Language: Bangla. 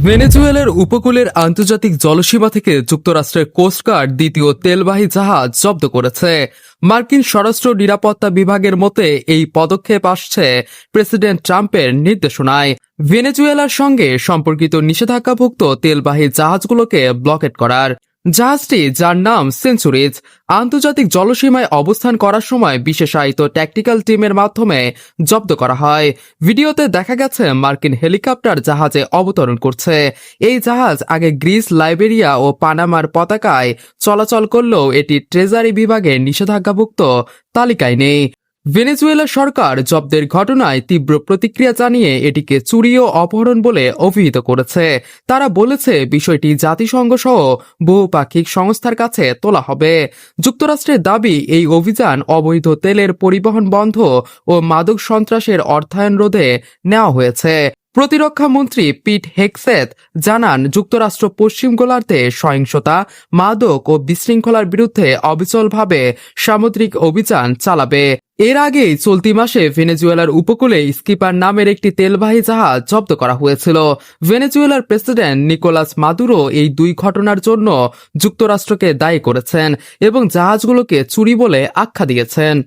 ভেনেজুয়েলার উপকূলের আন্তর্জাতিক জলসীমা থেকে যুক্তরাষ্ট্রের কোস্টগার্ড দ্বিতীয় তেলবাহী জাহাজ জব্দ করেছে। মার্কিন স্বরাষ্ট্র নিরাপত্তা বিভাগের মতে, এই পদক্ষেপ আসছে প্রেসিডেন্ট ট্রাম্পের নির্দেশনায়। ভেনেজুয়েলার সঙ্গে সম্পর্কিত নিষেধাজ্ঞাভুক্ত তেলবাহী জাহাজগুলোকে ব্লকেট করার জাহাজটি, যার নাম সেঞ্চুরিজ, আন্তর্জাতিক জলসীমায় অবস্থান করার সময় বিশেষায়িত ট্যাকটিক্যাল টিমের মাধ্যমে জব্দ করা হয়। ভিডিওতে দেখা গেছে, মার্কিন হেলিকপ্টার জাহাজে অবতরণ করছে। এই জাহাজ আগে গ্রিস, লাইবেরিয়া ও পানামার পতাকায় চলাচল করলেও এটি ট্রেজারি বিভাগে নিষেধাজ্ঞাভুক্ত তালিকায় নেই। ভেনেজুয়েলা সরকার জব্দের ঘটনায় তীব্র প্রতিক্রিয়া জানিয়ে এটিকে চুরি ও অপহরণ বলে অভিহিত করেছে। তারা বলেছে, বিষয়টি জাতিসংঘ সহ বহুপাক্ষিক সংস্থার কাছে তোলা হবে। যুক্তরাষ্ট্রের দাবি, এই অভিযান অবৈধ তেলের পরিবহন বন্ধ ও মাদক সন্ত্রাসের অর্থায়ন রোধে নেওয়া হয়েছে। প্রতিরক্ষা মন্ত্রী পিট হেকসেত জানান, যুক্তরাষ্ট্র পশ্চিম গোলার্ধে সহিংসতা, মাদক ও বিশৃঙ্খলার বিরুদ্ধে অবিচলভাবে সামুদ্রিক অভিযান চালাবে। এর আগে চলতি মাসে ভেনেজুয়েলার উপকূলে স্কিপার নামের একটি তেলবাহী জাহাজ জব্দ করা হয়েছিল। ভেনেজুয়েলার প্রেসিডেন্ট নিকোলাস মাদুরো এই দুই ঘটনার জন্য যুক্তরাষ্ট্রকে দায়ী করেছেন এবং জাহাজগুলোকে চুরি বলে আখ্যা দিয়েছেন।